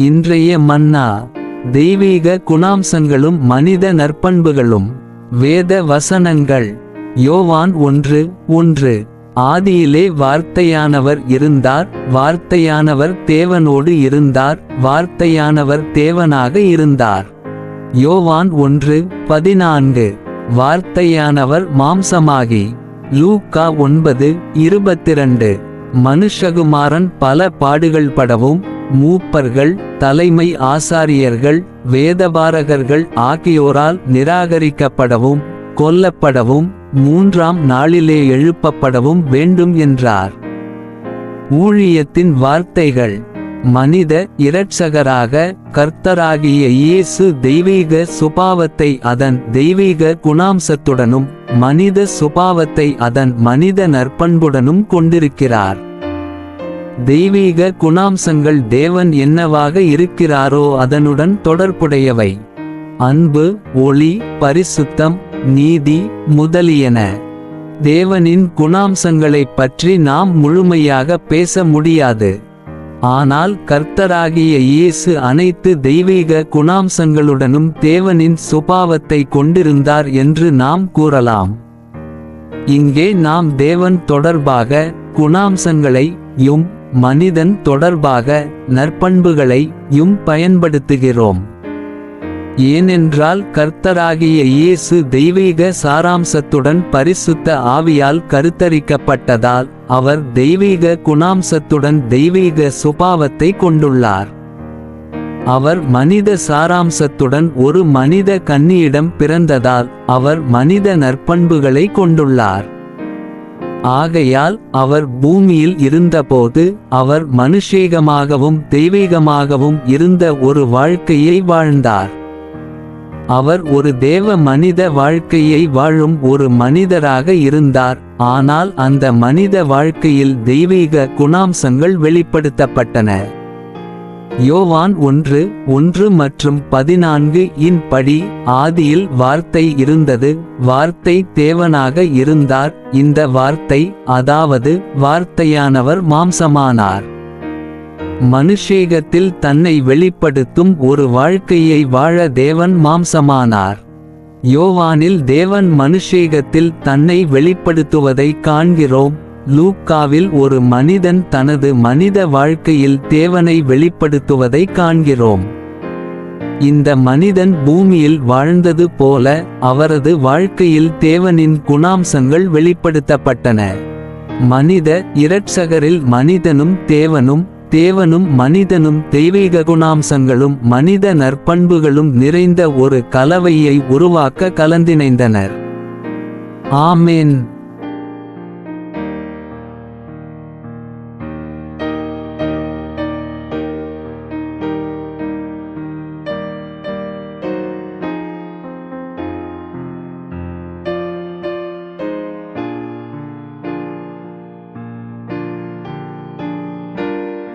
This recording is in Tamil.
இன்றைய மன்னா தெய்வீக குணாம்சங்களும் மனித நற்பண்புகளும் வேத வசனங்கள் யோவான் ஒன்று ஒன்று. ஆதியிலே வார்த்தையானவர் இருந்தார் வார்த்தையானவர் தேவனோடு இருந்தார் வார்த்தையானவர் தேவனாக இருந்தார். யோவான் ஒன்று பதினான்கு. வார்த்தையானவர் மாம்சமாகி லூக்கா ஒன்பது இருபத்திரண்டு. மனுஷகுமாரன் பல பாடுகள் படவும் மூப்பர்கள் தலைமை ஆசாரியர்கள் வேதபாரகர்கள் ஆகியோரால் நிராகரிக்கப்படவும் கொல்லப்படவும் மூன்றாம் நாளிலே எழுப்பப்படவும் வேண்டும் என்றார். ஊழியத்தின் வார்த்தைகள் மனித இரட்சகராக கர்த்தராகிய இயேசு தெய்வீக சுபாவத்தை அதன் தெய்வீக குணாம்சத்துடனும் மனித சுபாவத்தை அதன் மனித நற்பண்புடனும் கொண்டிருக்கிறார். தெய்வீக குணாம்சங்கள் தேவன் என்னவாக இருக்கிறாரோ அதனுடன் தொடர்புடையவை. அன்பு ஒளி பரிசுத்தம் நீதி முதலியன. தேவனின் குணாம்சங்களைப் பற்றி நாம் முழுமையாக பேச முடியாது. ஆனால் கர்த்தராகிய இயேசு அனைத்து தெய்வீக குணாம்சங்களுடனும் தேவனின் சுபாவத்தை கொண்டிருந்தார் என்று நாம் கூறலாம். இங்கே நாம் தேவன் தொடர்பாக குணாம்சங்களை யும் மனிதன் தொடர்பாக நற்பண்புகளை யும் பயன்படுத்துகிறோம். ஏனென்றால் கர்த்தராகிய இயேசு தெய்வீக சாராம்சத்துடன் பரிசுத்த ஆவியால் கருத்தரிக்கப்பட்டதால் அவர் தெய்வீக குணாம்சத்துடன் தெய்வீக சுபாவத்தை கொண்டுள்ளார். அவர் மனித சாராம்சத்துடன் ஒரு மனித கன்னியிடம் பிறந்ததால் அவர் மனித நற்பண்புகளை கொண்டுள்ளார். ஆகையால் அவர் பூமியில் இருந்தபோது அவர் மனுஷேகமாகவும் தெய்வீகமாகவும் இருந்த ஒரு வாழ்க்கையை வாழ்ந்தார். அவர் ஒரு தேவ மனித வாழ்க்கையை வாழும் ஒரு மனிதராக இருந்தார். ஆனால் அந்த மனித வாழ்க்கையில் தெய்வீக குணாம்சங்கள் வெளிப்படுத்தப்பட்டன. யோவான் ஒன்று ஒன்று மற்றும் பதினான்கு இன் படி ஆதியில் வார்த்தை இருந்தது. வார்த்தை தேவனாக இருந்தார். இந்த வார்த்தை அதாவது வார்த்தையானவர் மாம்சமானார். மனுஷேகத்தில் தன்னை வெளிப்படுத்தும் ஒரு வாழ்க்கையை வாழ தேவன் மாம்சமானார். யோவானில் தேவன் மனுஷேகத்தில் தன்னை வெளிப்படுத்துவதை காண்கிறோம். லூக்காவில் ஒரு மனிதன் தனது மனித வாழ்க்கையில் தேவனை வெளிப்படுத்துவதை காண்கிறோம். இந்த மனிதன் பூமியில் வாழ்ந்தது போல அவரது வாழ்க்கையில் தேவனின் குணாம்சங்கள் வெளிப்படுத்தப்பட்டன. மனித இரட்சகரில் மனிதனும் தேவனும் தேவனும் மனிதனும் தெய்வீக குணாம்சங்களும் மனித நற்பண்புகளும் நிறைந்த ஒரு கலவையை உருவாக்க கலந்திணைந்தனர். ஆமேன்.